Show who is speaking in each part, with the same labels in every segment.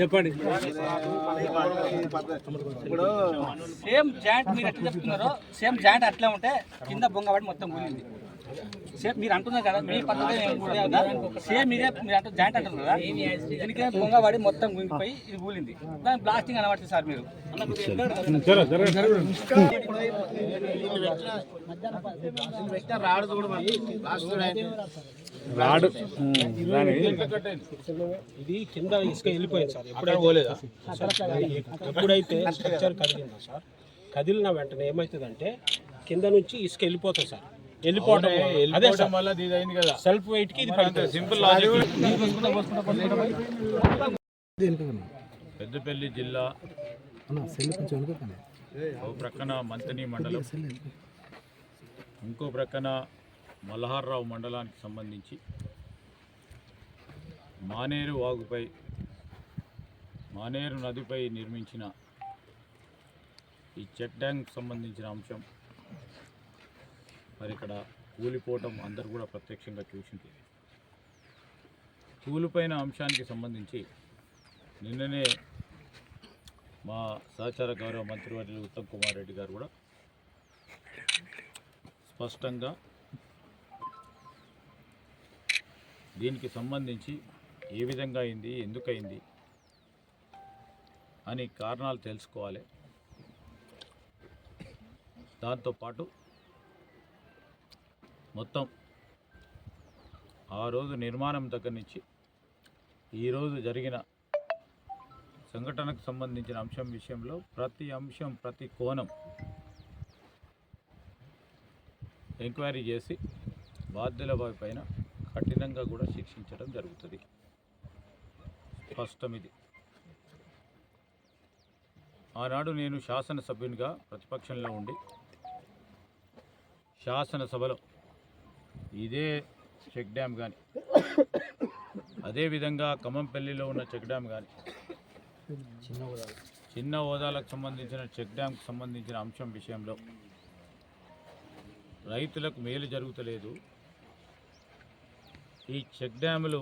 Speaker 1: చెప్పండి.
Speaker 2: ఇప్పుడు
Speaker 1: same joint మీరు ఎట్లా చెప్తున్నారో సేమ్ జాయింట్ అట్లే ఉంటే కింద బొంగబడి మొత్తం కూలింది. సేమ్ మీరు అంటున్నారు కదా మీ పద్ధతి సేమ్ ఇదే మీరు అంటే జాయింట్ అంటున్నారు కదా? దీనికి బొంగబడి మొత్తం గుంగిపోయి ఇది కూలింది. దాని బ్లాస్టింగ్ అనబడుతుంది సార్ మీరు.
Speaker 2: రాడు. చూడు
Speaker 3: రాడు
Speaker 4: ఇది కింద ఇసుక వెళ్ళిపోయింది సార్. ఎప్పుడైతే పోలేదా? ఎప్పుడైతే స్ట్రక్చర్ కదిలిందో సార్ కదిలిన వెంటనే ఏమవుతుందంటే కింద నుంచి ఇసుక వెళ్ళిపోతుంది సార్. వెళ్ళిపోవడం అదే
Speaker 3: వల్ల ఇది అయింది కదా.
Speaker 4: సెల్ఫ్ వెయిట్కి ఇది పడుతుంది
Speaker 3: సింపుల్ లాజిక్ పెద్దపల్లి జిల్లా ఓ ప్రక్కన మంతని మండలం. ఇంకో ప్రక్కన మల్హార్రావు మండలానికి సంబంధించి మానేరు వాగుపై మానేరు నదిపై నిర్మించిన ఈ చెక్ డ్యాంక్ సంబంధించిన అంశం. మరి ఇక్కడ కూలిపోవటం అందరు కూడా ప్రత్యక్షంగా చూసింది. కూలిపోయిన అంశానికి సంబంధించి నిన్ననే మా సహచార గౌరవ మంత్రివర్యులు ఉత్తమ్ కుమార్ రెడ్డి గారు కూడా స్పష్టంగా దీనికి సంబంధించి ఏ విధంగా అయింది ఎందుకయింది అని కారణాలు తెలుసుకోవాలి. దాంతోపాటు మొత్తం ఆ రోజు నిర్మాణం దగ్గర నుంచి ఈరోజు జరిగిన సంఘటనకు సంబంధించిన అంశం విషయంలో ప్రతి అంశం ప్రతి కోణం ఎంక్వైరీ చేసి బాధ్యుల పైన కఠినంగా కూడా శిక్షించడం జరుగుతుంది. స్పష్టం ఇది. ఆనాడు నేను శాసనసభ్యునిగా ప్రతిపక్షంలో ఉండి శాసనసభలో ఇదే చెక్ డ్యామ్ కానీ అదేవిధంగా ఖమ్మంపల్లిలో ఉన్న చెక్ డ్యామ్ కానీ చిన్న హోదాలకు. సంబంధించిన చెక్ డ్యామ్కి సంబంధించిన అంశం విషయంలో రైతులకు మేలు జరుగుతలేదు. ఈ చెక్ డ్యాములు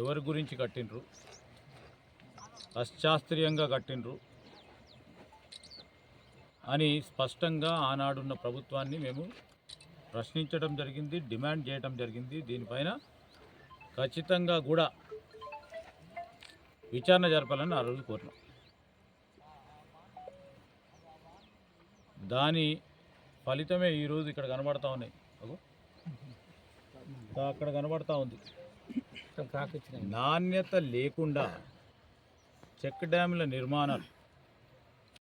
Speaker 3: ఎవరి గురించి కట్టినరు అశాస్త్రీయంగా కట్టినరు అని స్పష్టంగా ఆనాడున్న ప్రభుత్వాన్ని మేము ప్రశ్నించడం జరిగింది డిమాండ్ చేయడం జరిగింది. దీనిపైన ఖచ్చితంగా కూడా విచారణ జరపాలని ఆ రోజు కోరినాం. దాని ఫలితమే ఈరోజు ఇక్కడ కనబడతా ఉన్నాయి. అక్కడ కనబడతా ఉంది. నాణ్యత లేకుండా చెక్ డ్యాముల నిర్మాణాలు